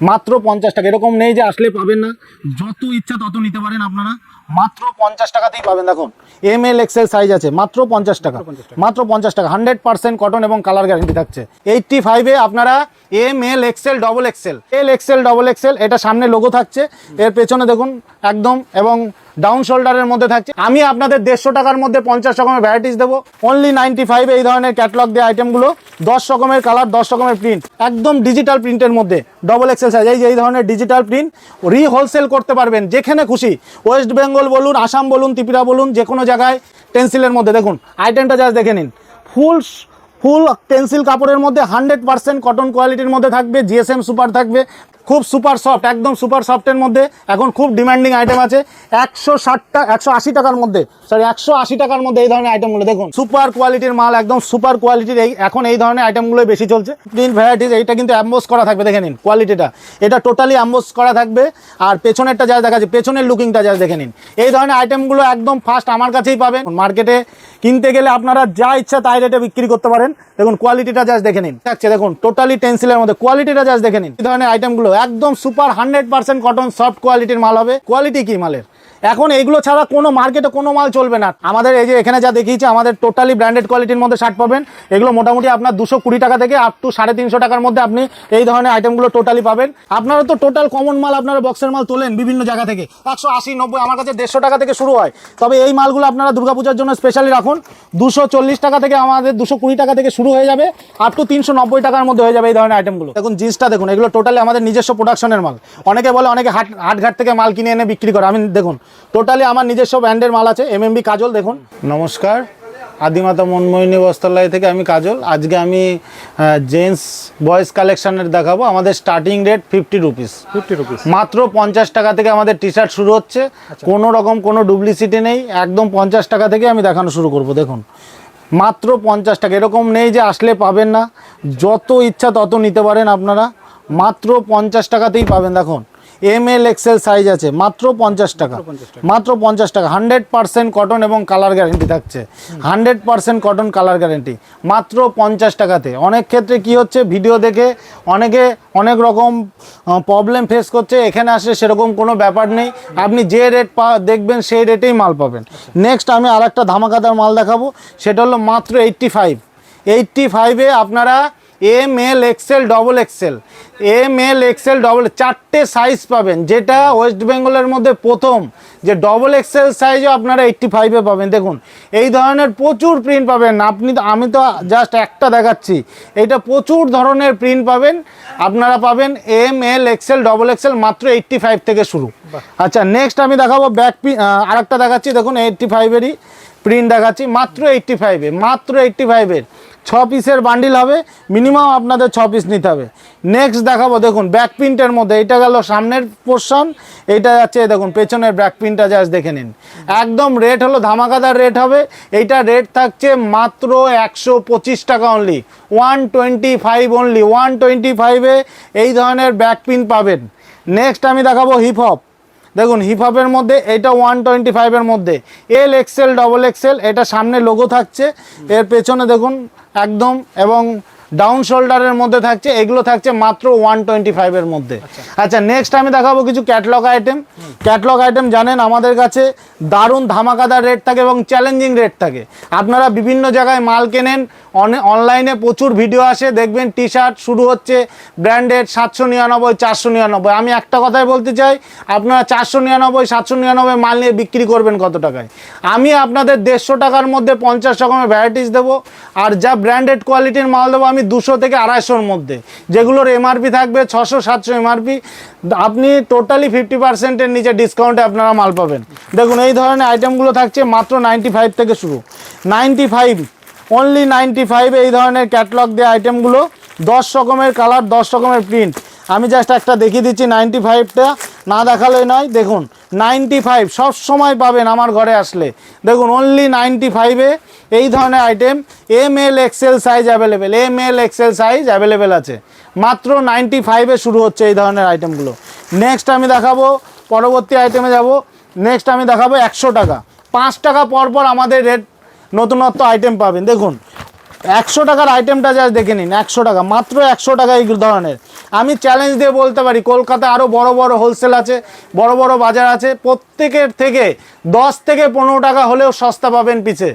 মাত্র পঞ্চাশ টাকা। এরকম নেই যে আসলে পাবেন না। যত ইচ্ছা তত নিতে পারেন আপনারা। মাত্র পঞ্চাশ টাকাতেই পাবেন। দেখুন এম এল এক্সেল সাইজ আছে। মাত্র পঞ্চাশ টাকা। মাত্র পঞ্চাশ টাকা। হান্ড্রেড পার্সেন্ট কটন এবং কালার গ্যারেন্টি থাকছে। এইটটি ফাইভে আপনারা M L XL double XL L XL double XL এটা সামনে লোগো থাকছে। এর পেছনে দেখুন একদম এবং ডাউন শোল্ডারের মধ্যে থাকছে। আমি আপনাদের দেড়শো টাকার মধ্যে পঞ্চাশ রকমের ভ্যারাইটিস দেবো। অনলি নাইনটি ফাইভ এই ধরনের ক্যাটলগ দিয়ে আইটেমগুলো দশ রকমের কালার দশ রকমের প্রিন্ট একদম ডিজিটাল প্রিন্টের মধ্যে। ডবল এক্সেল সাইজ এই যে, এই ধরনের ডিজিটাল প্রিন্ট রি হোলসেল করতে পারবেন, যেখানে খুশি। ওয়েস্ট বেঙ্গল বলুন আসাম বলুন ত্রিপুরা বলুন যে কোনো জায়গায় টেন্সিলের মধ্যে। দেখুন আইটেমটা জাস্ট দেখে নিন। ফুল ফুল পেন্সিল কাপড়ের মধ্যে হান্ড্রেড পার্সেন্ট কটন কোয়ালিটির মধ্যে থাকবে জিএসএম সুপার থাকবে খুব সুপার সফট একদম সুপার সফটের মধ্যে এখন খুব ডিমান্ডিং আইটেম আছে। একশো ষাটটা, একশো আশি টাকার মধ্যে সরি একশো আশি টাকার মধ্যে এই ধরনের আইটেমগুলো দেখুন। সুপার কোয়ালিটির মাল, একদম সুপার কোয়ালিটির এই, এখন এই ধরনের আইটেমগুলোই বেশি চলছে। প্রিন্ট ভ্যারাইটিস এইটা কিন্তু অ্যাম্বোস করা থাকবে, দেখে নিন কোয়ালিটিটা এটা টোটালি অ্যাম্বোস করা থাকবে, আর পেছনেরটা যা দেখা যাচ্ছে, পেছনের লুকিংটা যা দেখে নিন। এই ধরনের আইটেমগুলো একদম ফার্স্ট আমার কাছেই পাবেন। মার্কেটে কিনতে গেলে আপনারা যা ইচ্ছা তাই রেটে বিক্রি করতে পারেন। দেখুন কোয়ালিটিটা জাস্ট দেখে নিন। থাকছে দেখুন টোটালি টেন্সিলের মধ্যে কোয়ালিটিটা জাস্ট দেখে নিন। এই ধরনের আইটেমগুলো একদম super hundred percent cotton soft কোয়ালিটির মাল হবে। কোয়ালিটি কি মালের? এখন এইগুলো ছাড়া কোনো মার্কেটে কোনো মাল চলবে না। আমাদের এই যে এখানে যা দেখিয়েছি, আমাদের টোটালি ব্র্যান্ডেড কোয়ালিটির মধ্যে শার্ট পাবেন। এগুলো মোটামুটি আপনার দুশো কুড়ি টাকা থেকে আপ টু সাড়ে তিনশো টাকার মধ্যে আপনি এই ধরনের আইটেমগুলো টোটালি পাবেন। আপনারা তো টোটাল কমন মাল আপনারা বক্সের মাল তোলেন বিভিন্ন জায়গা থেকে। একশো আশি, নব্বই, আমার কাছে দেড়শো টাকা থেকে শুরু হয়। তবে এই মালগুলো আপনারা দুর্গাপূজার জন্য স্পেশালি রাখুন। দুশো চল্লিশ টাকা থেকে আমাদের দুশো কুড়ি টাকা থেকে শুরু হয়ে যাবে। আপ টু তিনশো নব্বই টাকার মধ্যে হয়ে যাবে এই ধরনের আইটেমগুলো দেখুন, জিন্সটা দেখুন, এগুলো টোটালি আমাদের নিজস্ব প্রোডাকশনের মাল। অনেকে বলে, অনেকে হাট হাটঘাট থেকে মাল কিনে এনে বিক্রি করে। আমি দেখুন টোটালি আমার নিজস্ব ব্র্যান্ডের মাল আছে এমএমবি কাজল দেখুন। নমস্কার আদিমাতা মনমোহিনী বস্ত্রালয় থেকে আমি কাজল। আজকে আমি জেন্টস বয়েজ কালেকশনের দেখাবো। আমাদের starting rate fifty rupees fifty rupees মাত্র পঞ্চাশ টাকা থেকে আমাদের টি শার্ট শুরু হচ্ছে। কোনো রকম কোনো ডুপ্লিসিটি নেই। একদম পঞ্চাশ টাকা থেকে আমি দেখানো শুরু করব দেখুন। মাত্র পঞ্চাশ টাকা। এরকম নেই যে আসলে পাবেন না। যত ইচ্ছা তত নিতে পারেন আপনারা। মাত্র পঞ্চাশ টাকাতেই পাবেন দেখুন। এম এল এক্সেল সাইজ আছে মাত্র পঞ্চাশ টাকা। মাত্র পঞ্চাশ টাকা। হান্ড্রেড পার্সেন্ট কটন এবং কালার গ্যারেন্টি থাকছে। Hundred percent cotton colour guarantee মাত্র পঞ্চাশ টাকাতে। অনেক ক্ষেত্রে কি হচ্ছে ভিডিও দেখে অনেকে অনেক রকম প্রবলেম ফেস করছে। এখানে আসে সেরকম কোনো ব্যাপার নেই। আপনি যে রেট পা দেখবেন সেই রেটেই মাল পাবেন। নেক্সট আমি আর একটা ধামাকাদার মাল দেখাবো। সেটা হলো মাত্র এইট্টি ফাইভ এইট্টি ফাইভে আপনারা M L XL double XL M L XL double চারটে সাইজ পাবেন। যেটা ওয়েস্ট বেঙ্গলের মধ্যে প্রথম। যে ডবল এক্সেল সাইজও আপনারা এইট্টি ফাইভে পাবেন। দেখুন এই ধরনের প্রচুর প্রিন্ট পাবেন। আপনি তো আমি তো জাস্ট একটা দেখাচ্ছি। এটা প্রচুর ধরনের প্রিন্ট পাবেন। আপনারা পাবেন M L XL double XL মাত্র এইট্টি ফাইভ থেকে শুরু। আচ্ছা নেক্সট আমি দেখাবো ব্যাক আর একটা দেখাচ্ছি। দেখুন এইট্টি ফাইভেরই প্রিন্ট দেখাচ্ছি। মাত্র এইট্টি ফাইভে মাত্র এইট্টি ফাইভের ছ পিসের বান্ডিল হবে মিনিমাম আপনাদের ছ পিস নিতে হবে। নেক্সট দেখাবো, দেখুন ব্যাক প্রিন্টের মধ্যে এটা গেল সামনের পোর্শন এইটা যাচ্ছে দেখুন, পেছনের ব্যাক প্রিন্টটা জাস্ট দেখে নিন। একদম রেট হলো, ধামাকাদার রেট হবে, এইটা রেট থাকছে মাত্র একশো পঁচিশ টাকা only one twenty five only one twenty ফাইভে এই ধরনের ব্যাক প্রিন্ট পাবেন। নেক্সট আমি দেখাবো হিপ হপ দেখুন হিপ হপের মধ্যে এটা ওয়ান টোয়েন্টি ফাইভের মধ্যে। এল এক্সেল ডবল এক্সেল এটা সামনে লোগো থাকছে। এর পেছনে দেখুন, একদম এবং ডাউন শোল্ডারের মধ্যে থাকছে, এগুলো থাকছে মাত্র ওয়ান টোয়েন্টি ফাইভের মধ্যে। আচ্ছা নেক্সট আমি দেখাবো কিছু ক্যাটলগ আইটেম ক্যাটলগ আইটেম জানেন, আমাদের কাছে দারুণ ধামাকাদার রেট থাকে এবং চ্যালেঞ্জিং রেট থাকে। আপনারা বিভিন্ন জায়গায় মাল কেনেন অনলাইনে প্রচুর ভিডিও আসে, দেখবেন টি শার্ট শুরু হচ্ছে ব্র্যান্ডেড সাতশো নিরানব্বই, চারশো নিরানব্বই। আমি একটা কথাই বলতে চাই, আপনারা চারশো নিরানব্বই, সাতশো নিরানব্বই মাল নিয়ে বিক্রি করবেন কত টাকায়? আমি আপনাদের দেড়শো টাকার মধ্যে পঞ্চাশ রকমের ভ্যারাইটিস দেবো, আর যা ব্র্যান্ডেড কোয়ালিটির মাল দেবো আমি দুশো থেকে আড়াইশোর মধ্যে। যেগুলোর এমআরপি থাকবে, ছশো, সাতশো এমআরপি আপনি টোটালি ফিফটি পার্সেন্টের নিচে ডিসকাউন্টে আপনারা মাল পাবেন। দেখুন, এই ধরনের আইটেমগুলো থাকছে মাত্র নাইনটি ফাইভ থেকে শুরু। Ninety five only ninety five এই ধরনের ক্যাটলগ দেওয়া আইটেমগুলো দশ রকমের কালার দশ রকমের প্রিন্ট আমি জাস্ট একটা দেখিয়ে দিচ্ছি নাইনটি ফাইভটা না দেখালেই নয়, দেখুন নাইনটি ফাইভ সব সময় পাবেন আমার ঘরে আসলে। দেখুন অনলি নাইনটি ফাইভে এই ধরনের item M L XL size available M L XL size available আছে। মাত্র নাইনটি ফাইভে শুরু হচ্ছে এই ধরনের আইটেমগুলো নেক্সট আমি দেখাবো, পরবর্তী আইটেমে যাব। নেক্সট আমি দেখাবো একশো টাকা। পাঁচ টাকা পর পর আমাদের রেট নতুনত্ব আইটেম পাবেন। দেখুন একশো টাকার আইটেমটা যা দেখে নিন, একশো টাকা, মাত্র একশো টাকা এই ধরনের। আমি চ্যালেঞ্জ দিয়ে বলতে পারি কলকাতা আরও বড় বড় হোলসেল আছে, বড় বড় বাজার আছে, প্রত্যেকের থেকে দশ থেকে পনেরো টাকা হলেও সস্তা পাবেন পিছে।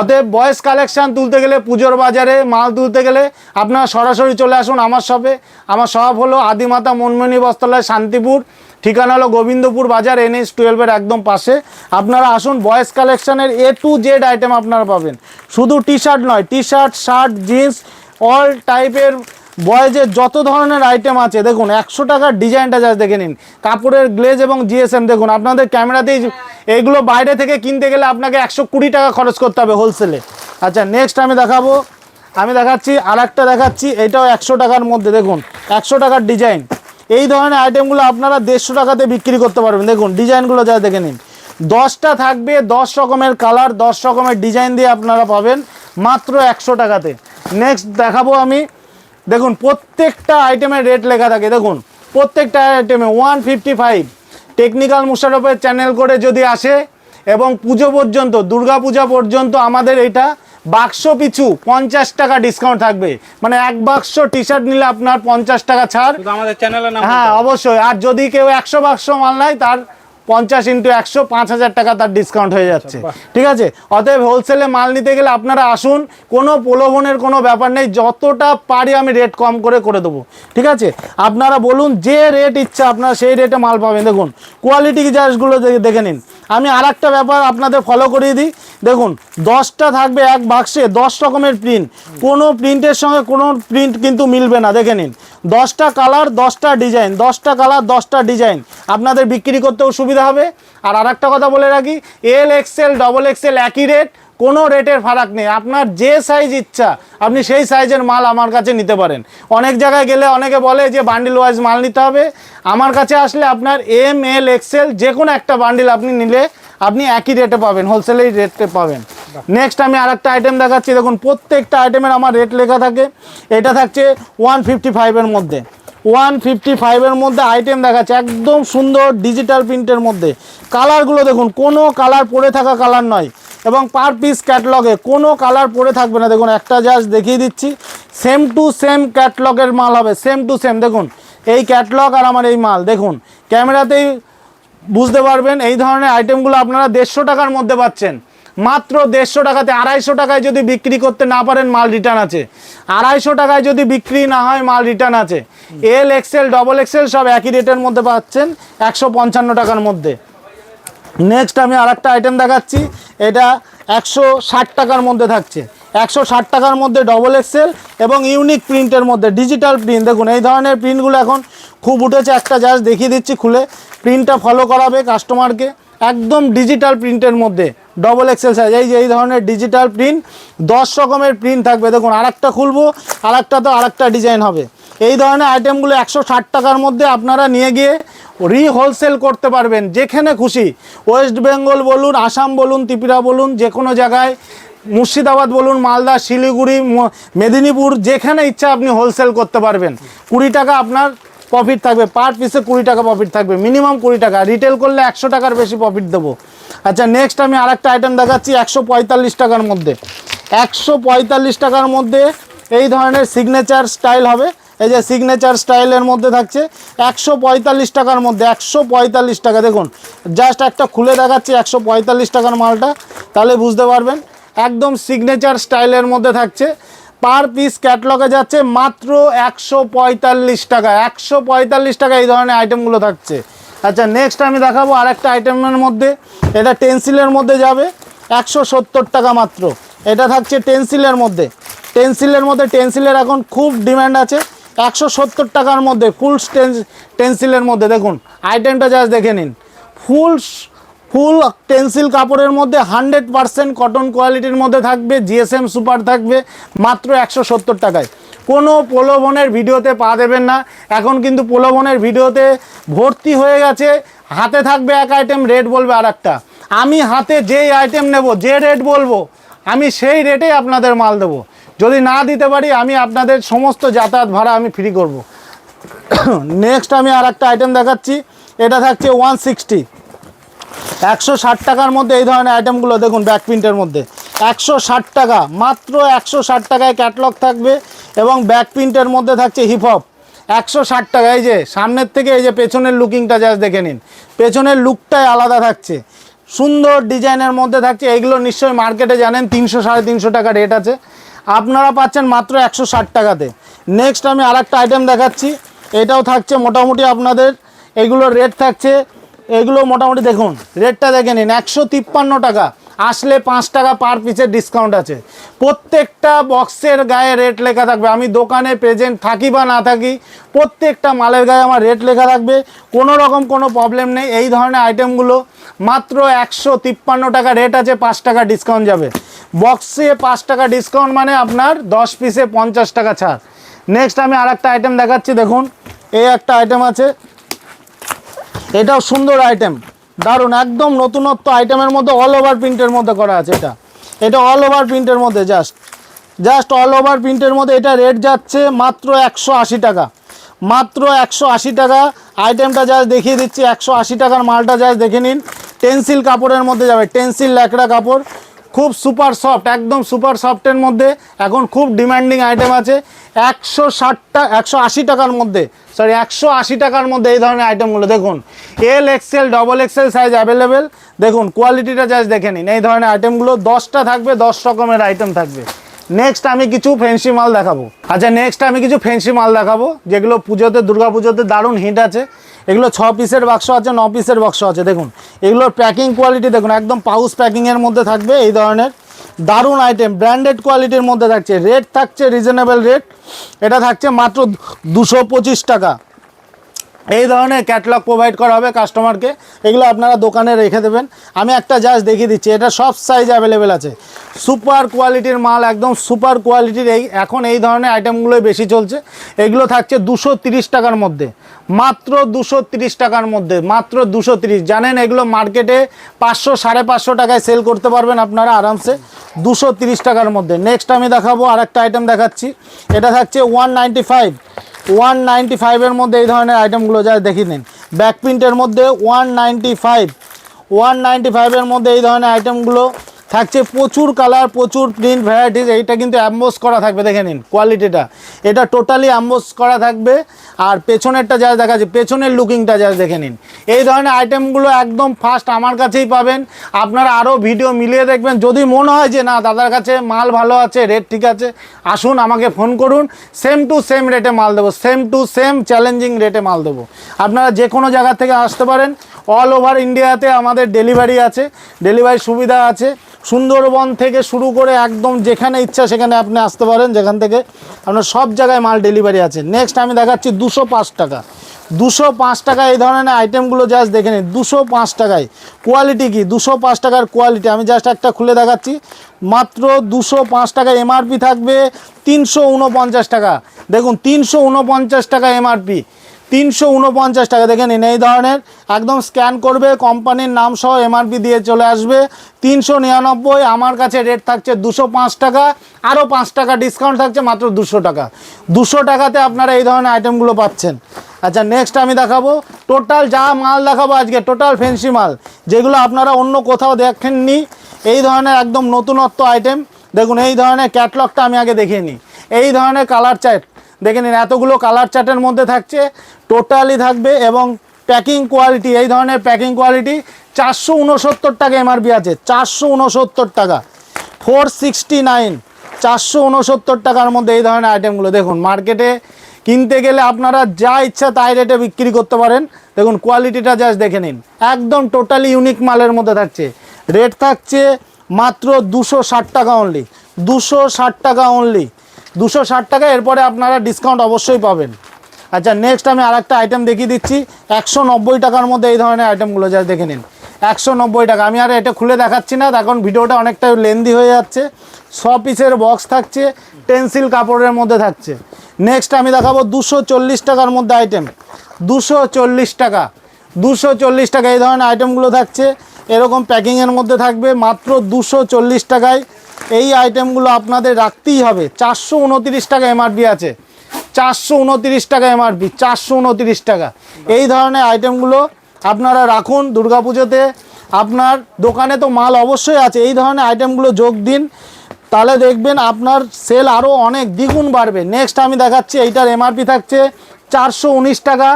অতএব বয়েস কালেকশান তুলতে গেলে পুজোর বাজারে মাল তুলতে গেলে আপনারা সরাসরি চলে আসুন আমার শপে আমার শপ হলো আদিমাতা মনমণি বস্ত্রালয়, শান্তিপুর। ঠিকানা হলো গোবিন্দপুর বাজার এনএস টুয়েলভের একদম পাশে। আপনারা আসুন বয়েস কালেকশনের এ টু জেড আইটেম আপনারা পাবেন। শুধু টি শার্ট নয় T shirt shirt jeans all টাইপের বয়েজের যত ধরনের আইটেম আছে, দেখুন, একশো টাকার ডিজাইনটা যা দেখে নিন। কাপড়ের গ্লেজ এবং জিএসএম দেখুন, আপনাদের ক্যামেরাতেই এগুলো বাইরে থেকে কিনতে গেলে আপনাকে একশো কুড়ি টাকা খরচ করতে হবে হোলসেলে আচ্ছা নেক্সট আমি দেখাবো। আমি দেখাচ্ছি আর দেখাচ্ছি, এটাও একশো টাকার মধ্যে, দেখুন, একশো টাকার ডিজাইন এই ধরনের আইটেমগুলো আপনারা দেড়শো টাকাতে বিক্রি করতে পারবেন। দেখুন ডিজাইনগুলো যা দেখে নিন। দশটা থাকবে, দশ রকমের কালার দশ রকমের ডিজাইন দিয়ে আপনারা পাবেন মাত্র একশো টাকাতে। নেক্সট দেখাবো আমি। দেখুন, প্রত্যেকটা আইটেমের রেট লেখা থাকে। দেখুন, প্রত্যেকটা আইটেমে ওয়ান ফিফটি ফাইভ টেকনিক্যাল মুশারফের চ্যানেল করে যদি আসে এবং পুজো পর্যন্ত দুর্গা পূজা পর্যন্ত আমাদের এটা বাক্স পিছু পঞ্চাশ টাকা ডিসকাউন্ট থাকবে। মানে এক বাক্স টি শার্ট নিলে আপনার পঞ্চাশ টাকা ছাড়। আমাদের চ্যানেলের নাম হ্যাঁ অবশ্যই। আর যদি কেউ একশো বাক্স মাল নেয় তার পঞ্চাশ ইন্টু একশো পাঁচ হাজার টাকা তার ডিসকাউন্ট হয়ে যাচ্ছে। ঠিক আছে? অতএব হোলসেলে মাল নিতে গেলে আপনারা আসুন। কোনো প্রলোভনের কোনো ব্যাপার নেই। যতটা পারি আমি রেট কম করে করে দেবো। ঠিক আছে? আপনারা বলুন যে রেট ইচ্ছা আপনারা সেই রেটে মাল পাবেন। দেখুন কোয়ালিটি জাজগুলো দেখে নিন। আমি আর একটা ব্যাপার আপনাদের ফলো করিয়ে দিই। দেখুন, দশটা থাকবে এক বাক্সে, দশ রকমের প্রিন্ট কোনো প্রিন্টের সঙ্গে কোনো প্রিন্ট কিন্তু মিলবে না, দেখে নিন। দশটা কালার দশটা ডিজাইন দশটা কালার দশটা ডিজাইন আপনাদের বিক্রি করতেও সুবিধা হবে। আর আরেকটা কথা বলে রাখি এল এক্সেল ডবল এক্সেল একই রেট কোনো রেটের ফারাক নেই। আপনার যে সাইজ ইচ্ছা আপনি সেই সাইজের মাল আমার কাছে নিতে পারেন। অনেক জায়গায় গেলে অনেকে বলে যে বান্ডিল ওয়াইজ মাল নিতে হবে। আমার কাছে আসলে আপনার এম এল এক্সেল যে কোনো একটা বান্ডিল আপনি নিলে আপনি একই রেটে পাবেন হোলসেলেই রেটে পাবেন। নেক্সট আমি আরেকটা আইটেম দেখাচ্ছি। দেখুন প্রত্যেকটা আইটেমের আমার রেট লেখা থাকে। এটা থাকছে ওয়ান ফিফটি ফাইভের মধ্যে। ওয়ান ফিফটি ফাইভের মধ্যে আইটেম দেখাচ্ছে একদম সুন্দর ডিজিটাল প্রিন্টের মধ্যে। কালারগুলো দেখুন কোনো কালার পড়ে থাকা কালার নয়। এবং পার পিস ক্যাটলগে কোনো কালার পরে থাকবে না। দেখুন, একটা জাস্ট দেখিয়ে দিচ্ছি। সেম টু সেম ক্যাটলগের মাল হবে। সেম টু সেম দেখুন, এই ক্যাটলগ আর আমার এই মাল। দেখুন, ক্যামেরাতেই বুঝতে পারবেন, এই ধরনের আইটেমগুলো আপনারা দেড়শো টাকার মধ্যে পাচ্ছেন। মাত্র দেড়শো টাকাতে আড়াইশো টাকায় যদি বিক্রি করতে না পারেন, মাল রিটার্ন আছে। আড়াইশো টাকায় যদি বিক্রি না হয়, মাল রিটার্ন আছে। এল এক্সেল ডবল এক্সেল সব একই রেটের মধ্যে পাচ্ছেন, একশো পঞ্চান্ন টাকার মধ্যে। নেক্সট আমি আর একটা আইটেম দেখাচ্ছি। এটা একশো ষাট টাকার মধ্যে থাকছে। একশো ষাট টাকার মধ্যে ডবল এক্সেল এবং ইউনিক প্রিন্টের মধ্যে ডিজিটাল প্রিন্ট দেখুন, এই ধরনের প্রিন্টগুলো এখন খুব উঠেছে। একটা জাস্ট দেখিয়ে দিচ্ছি খুলে। প্রিন্টটা ফলো করাবে কাস্টমারকে একদম ডিজিটাল প্রিন্টের মধ্যে ডবল এক্সেল সাইজ এই যে, এই ধরনের ডিজিটাল প্রিন্ট দশ রকমের প্রিন্ট থাকবে। দেখুন, আরেকটা খুলবো, আরেকটা তো আরেকটা ডিজাইন হবে। এই ধরনের আইটেমগুলো একশো ষাট টাকার মধ্যে আপনারা নিয়ে গিয়ে রি হোলসেল করতে পারবেন, যেখানে খুশি। ওয়েস্ট বেঙ্গল বলুন আসাম বলুন ত্রিপুরা বলুন যে কোনো জায়গায়, মুর্শিদাবাদ বলুন, মালদা, শিলিগুড়ি মেদিনীপুর, যেখানে ইচ্ছা আপনি হোলসেল করতে পারবেন। কুড়ি টাকা আপনার প্রফিট থাকবে পার পিসে কুড়ি টাকা প্রফিট থাকবে মিনিমাম কুড়ি টাকা। রিটেল করলে একশো টাকার বেশি প্রফিট দেবো। আচ্ছা নেক্সট আমি আরেকটা আইটেম দেখাচ্ছি, একশো পঁয়তাল্লিশ টাকার মধ্যে। একশো পঁয়তাল্লিশ টাকার মধ্যে এই ধরনের সিগনেচার স্টাইল হবে। এই যে সিগনেচার স্টাইলের মধ্যে থাকছে, একশো পঁয়তাল্লিশ টাকার মধ্যে, একশো পঁয়তাল্লিশ টাকা। দেখুন জাস্ট একটা খুলে দেখাচ্ছি, একশো পঁয়তাল্লিশ টাকার মালটা। তাহলে বুঝতে পারবেন, একদম সিগনেচার স্টাইলের মধ্যে থাকছে। পার পিস ক্যাটলগে যাচ্ছে মাত্র একশো পঁয়তাল্লিশ টাকা, একশো পঁয়তাল্লিশ টাকা এই ধরনের আইটেমগুলো থাকছে। আচ্ছা নেক্সট আমি দেখাবো আরেকটা আইটেমের মধ্যে। এটা টেন্সিলের মধ্যে যাবে, একশো সত্তর টাকা মাত্র। এটা থাকছে টেন্সিলের মধ্যে। টেন্সিলের মধ্যে টেন্সিলের এখন খুব ডিম্যান্ড আছে। একশো সত্তর টাকার মধ্যে ফুল টেন্সিলের মধ্যে, দেখুন আইটেমটা জাস্ট দেখে নিন। ফুল ফুল টেন্সিল কাপড়ের মধ্যে হান্ড্রেড পারসেন্ট কটন কোয়ালিটির মধ্যে থাকবে জিএসএম সুপার থাকবে, মাত্র একশো সত্তর টাকায়। কোনো প্রলোভনের ভিডিওতে পা দেবেন না। এখন কিন্তু প্রলোভনের ভিডিওতে ভর্তি হয়ে গেছে। হাতে থাকবে এক আইটেম রেট বলবে আর একটা আমি হাতে যেই আইটেম নেব, যে রেট বলব, আমি সেই রেটেই আপনাদের মাল দেবো। যদি না দিতে পারি, আমি আপনাদের সমস্ত যাতায়াত ভাড়া আমি ফ্রি করব। নেক্সট আমি আর একটা আইটেম দেখাচ্ছি। এটা থাকছে ওয়ান সিক্সটি একশো ষাট টাকার মধ্যে এই ধরনের আইটেমগুলো দেখুন ব্যাক প্রিন্টের মধ্যে। একশো ষাট টাকা, মাত্র একশো ষাট টাকায় ক্যাটলগ থাকবে এবং ব্যাক প্রিন্টের মধ্যে থাকছে হিপ হপ একশো ষাট টাকা, এই যে সামনের থেকে এই যে পেছনের লুকিংটা জাস্ট দেখে নিন। পেছনের লুকটাই আলাদা থাকছে। সুন্দর ডিজাইনের মধ্যে থাকছে। এগুলো নিশ্চয়ই মার্কেটে জানেন, তিনশো সাড়ে তিনশো টাকা রেট আছে। আপনারা পাচ্ছেন মাত্র একশো ষাট টাকাতে। নেক্সট আমি আর একটা আইটেম দেখাচ্ছি। এটাও থাকছে মোটামুটি আপনাদের। এগুলোর রেট থাকছে, এগুলো মোটামুটি দেখুন রেটটা দেখে নিন, একশো তিপ্পান্ন টাকা। আসলে পাঁচ টাকা পার পিসের ডিসকাউন্ট আছে। প্রত্যেকটা বক্সের গায়ে রেট লেখা থাকবে। আমি দোকানে প্রেজেন্ট থাকি বা না থাকি, প্রত্যেকটা মালের গায়ে আমার রেট লেখা থাকবে। কোনো রকম কোনো প্রবলেম নেই। এই ধরনের আইটেমগুলো মাত্র একশো তিপ্পান্ন টাকা রেট আছে, পাঁচ টাকা ডিসকাউন্ট যাবে। বক্সে পাঁচ টাকা ডিসকাউন্ট মানে আপনার দশ পিসে পঞ্চাশ টাকা ছাড়। নেক্সট আমি আর একটা আইটেম দেখাচ্ছি, দেখুন। এই একটা আইটেম আছে। এটাও সুন্দর আইটেম দারুণ, একদম নতুনত্ব আইটেমের মধ্যে অল ওভার প্রিন্টের মধ্যে করা আছে এটা। এটা অল ওভার প্রিন্টের মধ্যে জাস্ট জাস্ট অল ওভার প্রিন্টের মধ্যে এটা রেট যাচ্ছে মাত্র একশো আশি টাকা। মাত্র একশো আশি টাকা। আইটেমটা জাস্ট দেখিয়ে দিচ্ছি, একশো আশি টাকার মালটা জাস্ট দেখে নিন। টেন্সিল কাপড়ের মধ্যে যাবে টেন্সিল ল্যাকড়া কাপড়। খুব সুপার সফট, একদম সুপার সফটের মধ্যে এখন খুব ডিমান্ডিং আইটেম আছে। একশো ষাটটা, একশো আশি টাকার মধ্যে সরি একশো আশি টাকার মধ্যে এই ধরনের আইটেমগুলো। দেখুন L XL double XL size available দেখুন কোয়ালিটিটা জাস্ট দেখে নিন। এই ধরনের আইটেমগুলো দশটা থাকবে, দশ রকমের আইটেম থাকবে। নেক্সট আমি কিছু ফেন্সি মাল দেখাবো। আচ্ছা নেক্সট আমি কিছু ফেন্সি মাল দেখাবো, যেগুলো পুজোতে দুর্গা পুজোতে দারুণ হিট আছে। এগুলো ছ পিসের বাক্স আছে, ন পিসের বাক্স আছে। দেখুন, এগুলোর প্যাকিং কোয়ালিটি দেখুন, একদম পাউস প্যাকিংয়ের মধ্যে থাকবে এই ধরনের। দারুণ আইটেম ব্র্যান্ডেড কোয়ালিটির মধ্যে থাকছে। রেট থাকছে রিজনেবল রেট এটা থাকছে মাত্র দুশো টাকা। এই ধরনের ক্যাটলগ প্রোভাইড করা হবে কাস্টমারকে এগুলো আপনারা দোকানে রেখে দেবেন। আমি একটা জাস্ট দেখিয়ে দিচ্ছি, এটা সব সাইজ অ্যাভেলেবেল আছে। সুপার কোয়ালিটির মাল, একদম সুপার কোয়ালিটির এই, এখন এই ধরনের আইটেমগুলোই বেশি চলছে। এগুলো থাকছে দুশো টাকার মধ্যে। মাত্র দুশো টাকার মধ্যে, মাত্র দুশো জানেন এগুলো মার্কেটে পাঁচশো, সাড়ে পাঁচশো টাকায় সেল করতে পারবেন আপনারা আরামসে। দুশো টাকার মধ্যে। নেক্সট আমি দেখাবো আর একটা আইটেম দেখাচ্ছি। এটা থাকছে ওয়ান ওয়ান নাইনটি ফাইভের মধ্যে এই ধরনের আইটেমগুলো যা দেখে নিন। ব্যাক প্রিন্টের মধ্যে one ninety five one ninety ফাইভের মধ্যে এই ধরনের আইটেমগুলো থাকছে প্রচুর কালার, প্রচুর প্রিন্ট ভ্যারাইটিস এইটা কিন্তু অ্যাম্বোস করা থাকবে, দেখে নিন কোয়ালিটিটা এটা টোটালি অ্যাম্বোস করা থাকবে, আর পেছনেরটা যা দেখা যাচ্ছে পেছনের লুকিংটা যা দেখে নিন। এই ধরনের আইটেমগুলো একদম ফার্স্ট আমার কাছেই পাবেন। আপনারা আরও ভিডিও মিলিয়ে দেখবেন। যদি মনে হয় যে না, দাদার কাছে মাল ভালো আছে রেট ঠিক আছে, আসুন, আমাকে ফোন করুন। সেম টু সেম রেটে মাল দেবো সেম টু সেম চ্যালেঞ্জিং রেটে মাল দেবো। আপনারা যে কোনো জায়গা থেকে আসতে পারেন অল ওভার ইন্ডিয়াতে আমাদের ডেলিভারি আছে ডেলিভারি সুবিধা আছে। সুন্দরবন থেকে শুরু করে একদম যেখানে ইচ্ছা সেখানে আপনি আসতে পারেন, যেখান থেকে আপনার সব জায়গায় মাল ডেলিভারি আছে। নেক্সট আমি দেখাচ্ছি দুশো পাঁচ টাকা। দুশো পাঁচ টাকা এই ধরনের আইটেমগুলো জাস্ট দেখে নিন। দুশো পাঁচ টাকায়। কোয়ালিটি কি? দুশো পাঁচ টাকার কোয়ালিটি আমি জাস্ট একটা খুলে দেখাচ্ছি। মাত্র দুশো পাঁচ টাকা এমআরপি থাকবে তিনশো উনপঞ্চাশ টাকা। দেখুন, তিনশো উনপঞ্চাশ টাকা এমআরপি তিনশো উনপঞ্চাশ টাকা। দেখে নিন এই ধরনের একদম স্ক্যান করবে কোম্পানির নাম সহ এমআরপি দিয়ে চলে আসবে। তিনশো নিরানব্বই, আমার কাছে রেট থাকছে দুশো পাঁচ টাকা। আরও পাঁচ টাকা ডিসকাউন্ট থাকছে, মাত্র দুশো টাকা। দুশো টাকাতে আপনারা এই ধরনের আইটেমগুলো পাচ্ছেন। আচ্ছা নেক্সট আমি দেখাবো। টোটাল যা মাল দেখাবো আজকে টোটাল ফেন্সি মাল। যেগুলো আপনারা অন্য কোথাও দেখেননি, এই ধরনের একদম নতুনত্ব আইটেম দেখুন, এই ধরনের ক্যাটলগটা আমি আগে দেখিয়ে নিই। এই ধরনের কালার চার্ট দেখে নিন এতগুলো কালার চার্টের মধ্যে থাকছে টোটালি থাকবে এবং প্যাকিং কোয়ালিটি এই ধরনের প্যাকিং কোয়ালিটি চারশো উনসত্তর টাকা এমআরপি আছে, চারশো উনসত্তর টাকা। ফোর সিক্সটি নাইন চারশো উনসত্তর টাকার মধ্যে এই ধরনের আইটেমগুলো দেখুন মার্কেটে কিনতে গেলে আপনারা যা ইচ্ছা তাই রেটে বিক্রি করতে পারেন। দেখুন কোয়ালিটিটা জাস্ট দেখে নিন। একদম টোটালি ইউনিক মালের মধ্যে থাকছে। রেট থাকছে মাত্র দুশো ষাট টাকা অনলি দুশো ষাট টাকা অনলি দুশো ষাট টাকা, এরপরে আপনারা ডিসকাউন্ট অবশ্যই পাবেন। আচ্ছা নেক্সট আমি আরেকটা আইটেম দেখিয়ে দিচ্ছি। একশো নব্বই টাকার মধ্যে এই ধরনের আইটেমগুলো যা দেখে নিন। একশো নব্বই টাকা। আমি আর এটা খুলে দেখাচ্ছি না এখন ভিডিওটা অনেকটা লেন্দি হয়ে যাচ্ছে। ছ পিসের বক্স থাকছে টেন্সিল কাপড়ের মধ্যে থাকছে। নেক্সট আমি দেখাবো দুশো চল্লিশ টাকার মধ্যে আইটেম দুশো চল্লিশ টাকা। দুশো চল্লিশ টাকা এই ধরনের আইটেমগুলো থাকছে। এরকম প্যাকিংয়ের মধ্যে থাকবে মাত্র দুশো টাকায়। এই আইটেমগুলো আপনাদের রাখতেই হবে। চারশো উনতিরিশ টাকা এমআরপি আছে। চারশো উনতিরিশ টাকা এমআরপি চারশো উনতিরিশ টাকা। এই ধরনের আইটেমগুলো আপনারা রাখুন দুর্গাপুজোতে। আপনার দোকানে তো মাল অবশ্যই আছে। এই ধরনের আইটেমগুলো যোগ দিন। তাহলে দেখবেন আপনার সেল আরও অনেক দ্বিগুণ বাড়বে। নেক্সট আমি দেখাচ্ছি, এইটার এমআরপি থাকছে চারশো উনিশ টাকা।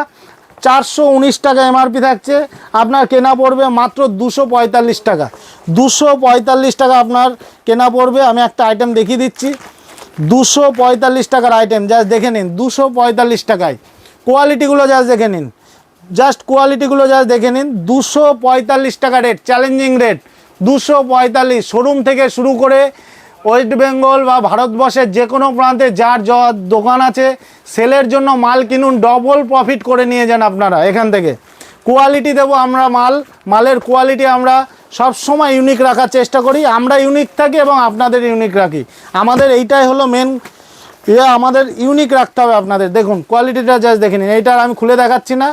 চারশো উনিশ টাকা এমআরপি থাকছে। আপনার কেনা পড়বে মাত্র দুশো পঁয়তাল্লিশ টাকা। দুশো পঁয়তাল্লিশ টাকা আপনার কেনা পড়বে। আমি একটা আইটেম দেখিয়ে দিচ্ছি। দুশো পঁয়তাল্লিশ টাকার আইটেম জাস্ট দেখে নিন, দুশো পঁয়তাল্লিশ টাকায়। কোয়ালিটিগুলো জাস্ট দেখে নিন। জাস্ট কোয়ালিটিগুলো জাস্ট দেখে নিন। দুশো পঁয়তাল্লিশ টাকা রেট চ্যালেঞ্জিং রেট দুশো পঁয়তাল্লিশ শোরুম থেকে শুরু করে ওয়েস্ট বেঙ্গল বা ভারতবর্ষের যে কোনো প্রান্তে যার য দোকান আছে, সেলের জন্য মাল কিনুন ডবল প্রফিট করে নিয়ে যান আপনারা এখান থেকে। কোয়ালিটি দেবো আমরা মাল, মালের কোয়ালিটি আমরা সব সময় ইউনিক রাখার চেষ্টা করি। আমরা ইউনিক থাকি এবং আপনাদের ইউনিক রাখি। আমাদের এইটাই হলো মেন ইয়ে আমাদের ইউনিক রাখতে হবে আপনাদের। দেখুন কোয়ালিটিটা জাস্ট দেখে নিন। এইটার আমি খুলে দেখাচ্ছি না।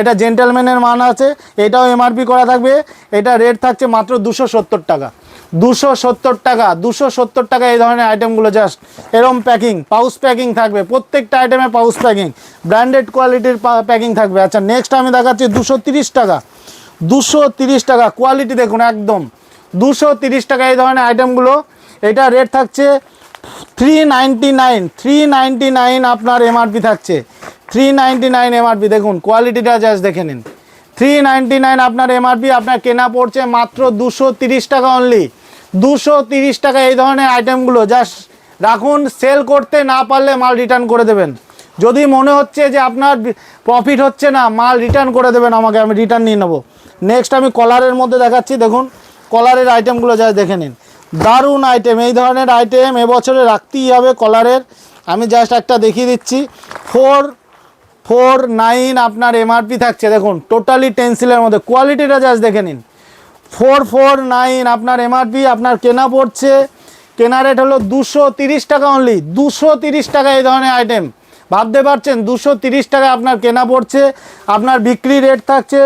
এটা জেন্টেলম্যানের মান আছে, এটাও এমআরপি করা থাকবে। এটা রেট থাকছে মাত্র দুশো টাকা। দুশো সত্তর টাকা, দুশো সত্তর টাকা এই ধরনের আইটেমগুলো জাস্ট এরম প্যাকিং পাউস প্যাকিং থাকবে। প্রত্যেকটা আইটেমে পাউস প্যাকিং ব্র্যান্ডেড কোয়ালিটির প্যাকিং থাকবে। আচ্ছা নেক্সট আমি দেখাচ্ছি দুশো তিরিশ টাকা। দুশো তিরিশ টাকা কোয়ালিটি দেখুন একদম। দুশো তিরিশ টাকা এই ধরনের আইটেমগুলো এটা রেট থাকছে three ninety nine three ninety nine আপনার এমআরপি থাকছে। থ্রি নাইনটি নাইন এমআরপি দেখুন কোয়ালিটিটা জাস্ট দেখে নিন। থ্রি নাইনটি নাইন আপনার এমআরপি আপনার কেনা পড়ছে মাত্র দুশো তিরিশ টাকা অনলি দুশো তিরিশ টাকা এই ধরনের আইটেমগুলো জাস্ট রাখুন সেল করতে না পারলে মাল রিটার্ন করে দেবেন। যদি মনে হচ্ছে যে আপনার প্রফিট হচ্ছে না, মাল রিটার্ন করে দেবেন আমাকে, আমি রিটার্ন নিয়ে নেব। নেক্সট আমি কলারের মধ্যে দেখাচ্ছি, দেখুন কলারের আইটেমগুলো যা দেখে নিন। দারুণ আইটেম এই ধরনের আইটেম এবছরে রাখতেই হবে কলারের আমি জাস্ট একটা দেখিয়ে দিচ্ছি। ফোর ফোর নাইন আপনার এমআরপি থাকছে, দেখুন টোটালি টেন্সিলের মধ্যে। কোয়ালিটিটা জাস্ট দেখে নিন। ফোর ফোর নাইন, আপনার এমআরপি, আপনার কেনা পড়ছে। কেনা রেট হলো দুশো তিরিশ টাকা অনলি দুশো তিরিশ টাকা এই ধরনের আইটেম ভাবতে পারছেন, দুশো তিরিশ টাকা আপনার কেনা পড়ছে। আপনার বিক্রি রেট থাকছে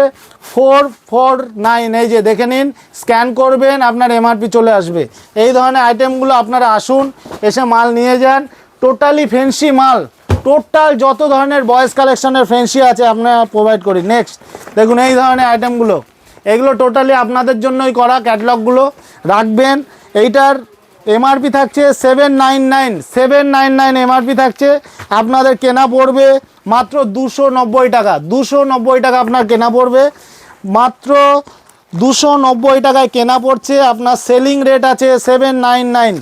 ফোর ফোর নাইন। এই যে দেখে নিন স্ক্যান করবেন, আপনার এমআরপি চলে আসবে। এই ধরনের আইটেমগুলো আপনারা আসুন, এসে মাল নিয়ে যান। টোটালি ফেন্সি মাল। টোটাল যত ধরনের বয়েস কালেকশনের ফেন্সি আছে, আপনারা প্রোভাইড করি। নেক্সট দেখুন এই ধরনের আইটেমগুলো এগুলো টোটালি আপনাদের জন্যই করা ক্যাটলগুলো রাখবেন, এইটার এমআরপি থাকছে seven nine nine seven nine nine MRP থাকছে। আপনাদের কেনা পড়বে মাত্র দুশো নব্বই টাকা। দুশো নব্বই টাকা আপনার কেনা পড়বে। মাত্র দুশো নব্বই টাকায় কেনা পড়ছে। আপনার সেলিং রেট আছে seven nine nine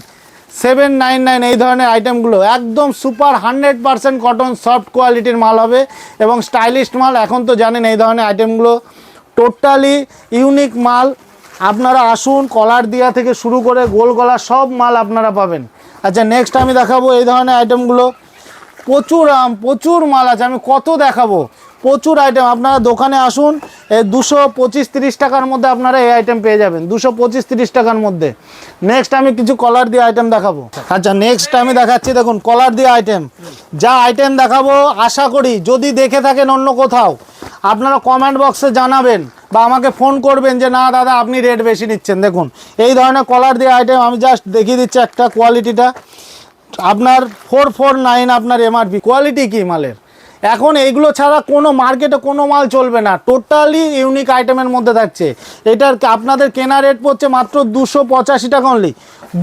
seven nine nine এই ধরনের আইটেমগুলো একদম super hundred percent cotton soft কোয়ালিটির মাল হবে এবং স্টাইলিশ মাল এখন তো জানেন এই ধরনের আইটেমগুলো টোটালি ইউনিক মাল। আপনারা আসুন, কলার দিয়া থেকে শুরু করে গোল গলা সব মাল আপনারা পাবেন। আচ্ছা নেক্সট আমি দেখাবো এই ধরনের আইটেমগুলো প্রচুর আম, প্রচুর মাল আছে, আমি কত দেখাবো? প্রচুর আইটেম আপনারা দোকানে আসুন এই দুশো পঁচিশ তিরিশ টাকার মধ্যে আপনারা এই আইটেম পেয়ে যাবেন। দুশো পঁচিশ তিরিশ টাকার মধ্যে। নেক্সট আমি কিছু কলার দিয়ে আইটেম দেখাবো। আচ্ছা নেক্সট আমি দেখাচ্ছি, দেখুন কলার দিয়ে আইটেম যা আইটেম দেখাবো, আশা করি যদি দেখে থাকেন অন্য কোথাও, আপনারা কমেন্ট বক্সে জানাবেন বা আমাকে ফোন করবেন যে, না, দাদা, আপনি রেট বেশি নিচ্ছেন। দেখুন, এই ধরনের কলার দিয়ে আইটেম আমি জাস্ট দেখিয়ে দিচ্ছি একটা কোয়ালিটিটা আপনার ফোর ফোর নাইন আপনার এমআরপি কোয়ালিটি কি মালের? এখন এইগুলো ছাড়া কোনো মার্কেটে কোনো মাল চলবে না। টোটালি ইউনিক আইটেমের মধ্যে থাকছে। এটার আপনাদের কেনা রেট পড়ছে মাত্র দুশো পঁচাশি টাকা অনলি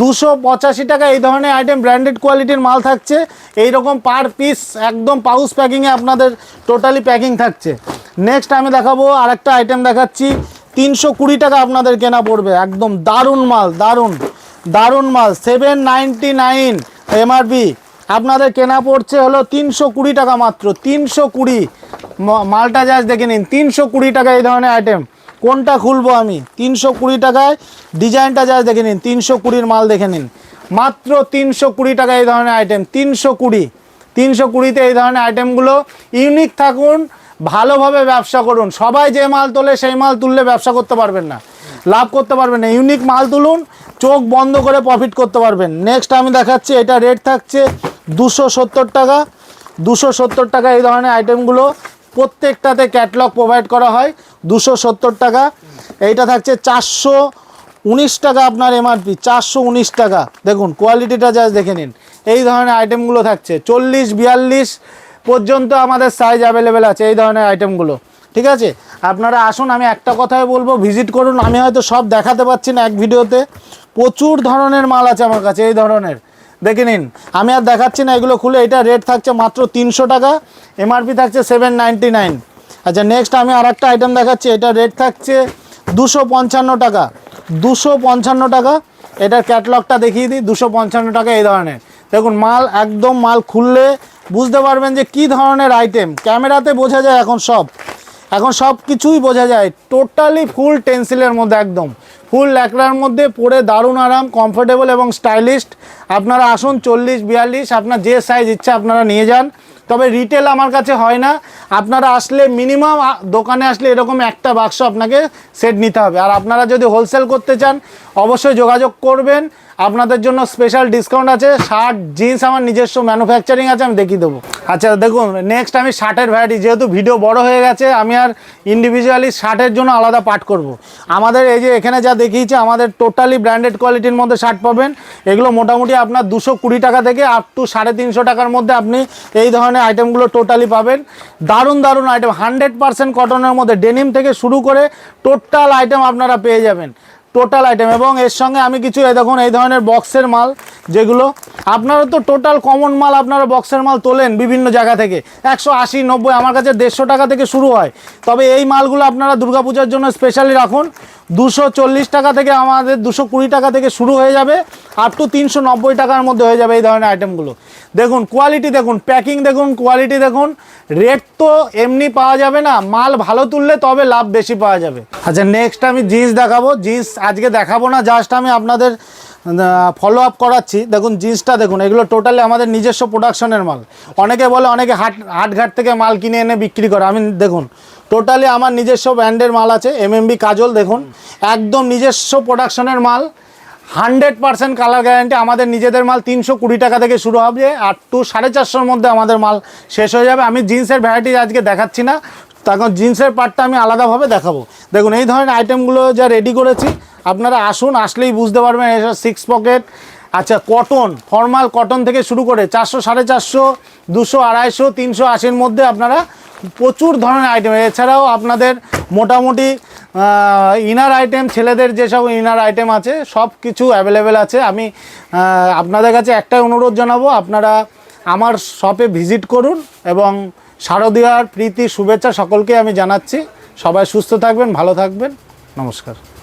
দুশো পঁচাশি টাকা এই ধরনের আইটেম ব্র্যান্ডেড কোয়ালিটির মাল থাকছে। এই রকম পার পিস একদম পাউস প্যাকিংয়ে আপনাদের টোটালি প্যাকিং থাকছে। নেক্সট আমি দেখাবো আরেকটা আইটেম দেখাচ্ছি। তিনশো কুড়ি টাকা আপনাদের কেনা পড়বে। একদম দারুণ মাল, দারুণ। দারুণ মাল। সেভেন নাইনটি নাইন এমআরপি আপনাদের কেনা পড়ছে হলো তিনশো কুড়ি টাকা মাত্র, তিনশো কুড়ি। মালটা জাস্ট দেখে নিন, তিনশো কুড়ি টাকা এই ধরনের আইটেম কোনটা খুলবো আমি? তিনশো কুড়ি টাকায় ডিজাইনটা জাস্ট দেখে নিন, তিনশো কুড়ির মাল দেখে নিন। মাত্র তিনশো কুড়ি টাকা এই ধরনের আইটেম তিনশো কুড়ি। তিনশো কুড়িতে এই ধরনের আইটেমগুলো ইউনিক থাকুন, ভালোভাবে ব্যবসা করুন। সবাই যে মাল তোলে সেই মাল তুললে ব্যবসা করতে পারবেন না, লাভ করতে পারবেন না। ইউনিক মাল তুলুন, চোখ বন্ধ করে প্রফিট করতে পারবেন। নেক্সট আমি দেখাচ্ছি, এটা রেট থাকছে দুশো সত্তর টাকা, দুশো সত্তর টাকা এই ধরনের আইটেমগুলো প্রত্যেকটাতে ক্যাটলগ প্রোভাইড করা হয়, দুশো সত্তর টাকা। এইটা থাকছে চারশো উনিশ টাকা আপনার এমআরপি চারশো উনিশ টাকা। দেখুন কোয়ালিটিটা জাস্ট দেখে নিন। এই ধরনের আইটেমগুলো থাকছে, চল্লিশ বিয়াল্লিশ পর্যন্ত আমাদের সাইজ অ্যাভেলেবেল আছে এই ধরনের আইটেমগুলো ঠিক আছে? আপনারা আসুন, আমি একটা কথাই বলব ভিজিট করুন। আমি হয়তো সব দেখাতে পারছি না এক ভিডিওতে। প্রচুর ধরনের মাল আছে আমার কাছে এই ধরনের। দেখে নিন। আমি আর দেখাচ্ছি না, এগুলো খুলে, এটা রেট থাকছে মাত্র তিনশো টাকা এমআরপি থাকছে সেভেন নাইনটি নাইন আচ্ছা নেক্সট আমি আর একটা আইটেম দেখাচ্ছি, এটা রেট থাকছে দুশো পঞ্চান্ন টাকা, দুশো পঞ্চান্ন টাকা। এটার ক্যাটলগটা দেখিয়ে দিই, দুশো পঞ্চান্ন টাকা এই ধরনের। দেখুন, মাল, একদম মাল খুললে বুঝতে পারবেন যে কি ধরনের আইটেম ক্যামেরাতে বোঝা যায় এখন সব। এখন সব কিছুই বোঝা যায় টোটালি ফুল টেন্সিলের মধ্যে একদম। ফুল ল্যাকড়ার মধ্যে পরে দারুণ আরাম কমফোর্টেবল এবং স্টাইলিশড আপনারা আসুন, চল্লিশ, বিয়াল্লিশ, আপনার যে সাইজ ইচ্ছা আপনারা নিয়ে যান। তবে রিটেল আমার কাছে হয় না। আপনারা আসলে মিনিমাম দোকানে আসলে এরকম একটা বাক্স আপনাকে সেট নিতে হবে। আর আপনারা যদি হোলসেল করতে চান, অবশ্যই যোগাযোগ করবেন। আপনাদের জন্য স্পেশাল ডিসকাউন্ট আছে। শার্ট জিন্স আমার নিজস্ব ম্যানুফ্যাকচারিং আছে, আমি দেখিয়ে দেবো। আচ্ছা দেখুন নেক্সট আমি শার্টের ভ্যারাইটি যেহেতু ভিডিও বড় হয়ে গেছে, আমি আর ইন্ডিভিজুয়ালি শার্টের জন্য আলাদা পাঠ করব। আমাদের এই যে এখানে যা দেখিয়েছি, আমাদের টোটালি ব্র্যান্ডেড কোয়ালিটির মধ্যে শার্ট পাবেন। এগুলো মোটামুটি আপনার দুশো কুড়ি টাকা থেকে আপ টু সাড়ে তিনশো টাকার মধ্যে আপনি এই ধরনের আইটেমগুলো টোটালি পাবেন। দারুণ দারুণ আইটেম হান্ড্রেড পার্সেন্ট কটনের মধ্যে ডেনিম থেকে শুরু করে টোটাল আইটেম আপনারা পেয়ে যাবেন। টোটাল আইটেম এবং এর সঙ্গে আমি কিছু, এই দেখুন, এই ধরনের বক্সের মাল যেগুলো, আপনারা তো টোটাল কমন মাল আপনারা বক্সের মাল তোলেন বিভিন্ন জায়গা থেকে। একশো আশি, নব্বই, আমার কাছে দেড়শো টাকা থেকে শুরু হয়। তবে এই মালগুলো আপনারা দুর্গাপূজার জন্য স্পেশালি রাখুন। দুশো চল্লিশ টাকা থেকে আমাদের দুশো কুড়ি টাকা থেকে শুরু হয়ে যাবে আপ টু তিনশো নব্বই টাকার মধ্যে হয়ে যাবে এই ধরনের আইটেমগুলো দেখুন কোয়ালিটি দেখুন প্যাকিং দেখুন কোয়ালিটি দেখুন রেট তো এমনি পাওয়া যাবে না, মাল ভালো তুললে তবে লাভ বেশি পাওয়া যাবে। আচ্ছা নেক্সট আমি জিন্স দেখাবো। জিন্স আজকে দেখাবো না জাস্ট আমি আপনাদের ফলো আপ করাচ্ছি। দেখুন জিন্সটা দেখুন, এগুলো টোটালি আমাদের নিজস্ব প্রোডাকশনের মাল। অনেকে বলে, অনেকে হাট, হাটঘাট থেকে মাল কিনে এনে বিক্রি করে। আমি, দেখুন টোটালি আমার নিজস্ব ব্র্যান্ডের মাল আছে এমএমবি কাজল, দেখুন। একদম নিজস্ব প্রোডাকশনের মাল। হান্ড্রেড পার্সেন্ট কালার গ্যারান্টি আমাদের নিজেদের মাল তিনশো কুড়ি টাকা থেকে শুরু হবে, আর টু সাড়ে চারশোর মধ্যে আমাদের মাল শেষ হয়ে যাবে। আমি জিন্সের ভ্যারাইটি আজকে দেখাচ্ছি না, তখন জিন্সের পার্টটা আমি আলাদাভাবে দেখাবো। দেখুন, এই ধরনের আইটেমগুলো যা রেডি করেছি, আপনারা আসুন, আসলেই বুঝতে পারবেন এসব সিক্স পকেট আচ্ছা কটন ফর্মাল কটন থেকে শুরু করে চারশো, সাড়ে চারশো, দুশো, আড়াইশো, তিনশো, আশির মধ্যে আপনারা প্রচুর ধরনের আইটেম এছাড়াও আপনাদের মোটামুটি ইনার আইটেম ছেলেদের যেসব ইনার আইটেম আছে সব কিছু অ্যাভেলেবেল আছে। আমি আপনাদের কাছে একটাই অনুরোধ জানাব, আপনারা আমার শপে ভিজিট করুন এবং শারদীয়ার প্রীতি, শুভেচ্ছা সকলকে আমি জানাচ্ছি। সবাই সুস্থ থাকবেন, ভালো থাকবেন। নমস্কার।